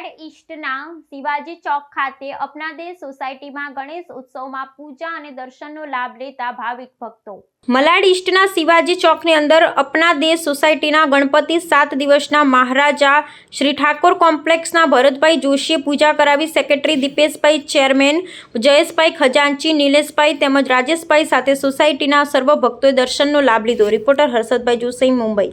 ઈસ્ટના શિવાજી ચોક ખાતે અપનાદે સોસાયટીમાં ગણેશ ઉત્સવમાં પૂજા અને દર્શનનો લાભ લેતા ભાવિક ભક્તો. મલાડ ઈસ્ટના શિવાજી ચોકની અંદર અપના દેશ સોસાયટીના ગણપતિ સાત દિવસના મહારાજા શ્રી ઠાકોર કોમ્પ્લેક્સના ભરતભાઈ જોશીએ પૂજા કરાવી. સેક્રેટરી દીપેશભાઈ ચેરમેન, જયેશભાઈ ખજાનચી, નિલેશભાઈ તેમજ રાજેશભાઈ સાથે સોસાયટીના સર્વ ભક્તોએ દર્શનનો લાભ લીધો. રિપોર્ટર હર્ષદભાઈ જોશી, મુંબઈ.